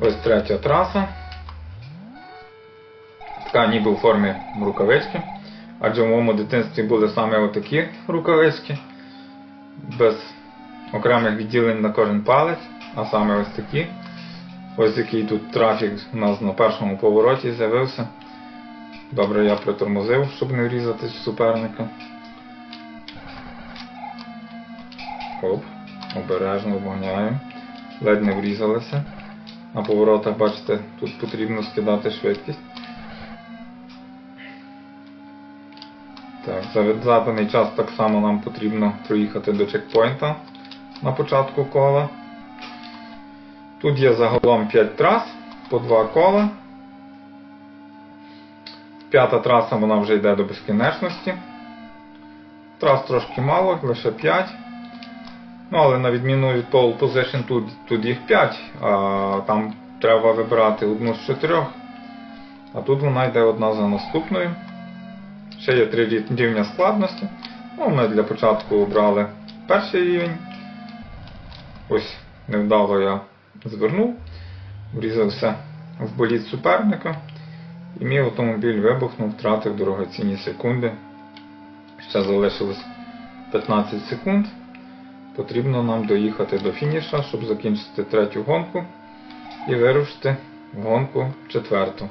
Ось третя траса. Така ніби у формі рукавички. Адже в моєму дитинстві були саме отакі рукавички. Без окремих відділень на кожен палець, а саме ось такі. Ось який тут трафік у нас на першому повороті з'явився. Добре, я притормозив, щоб не врізатись в суперника. Оп, обережно обганяю. Ледь не врізалися. На поворотах, бачите, тут потрібно скидати швидкість. Так, за заданий час так само нам потрібно проїхати до чекпоінта на початку кола. Тут є загалом 5 трас по 2 кола. П'ята траса вона вже йде до безкінечності. Трас трошки мало, лише 5. Ну, але на відміну від pole position тут, тут їх 5, а там треба вибирати одну з чотирьох. А тут вона йде одна за наступною. Ще є три рівня складності. Ну, ми для початку обрали перший рівень. Ось невдало я звернув, врізався в боліт суперника. І мій автомобіль вибухнув, втратив дорогоцінні секунди. Ще залишилось 15 секунд. Потрібно нам доїхати до фініша, щоб закінчити третю гонку і вирушити гонку четверту.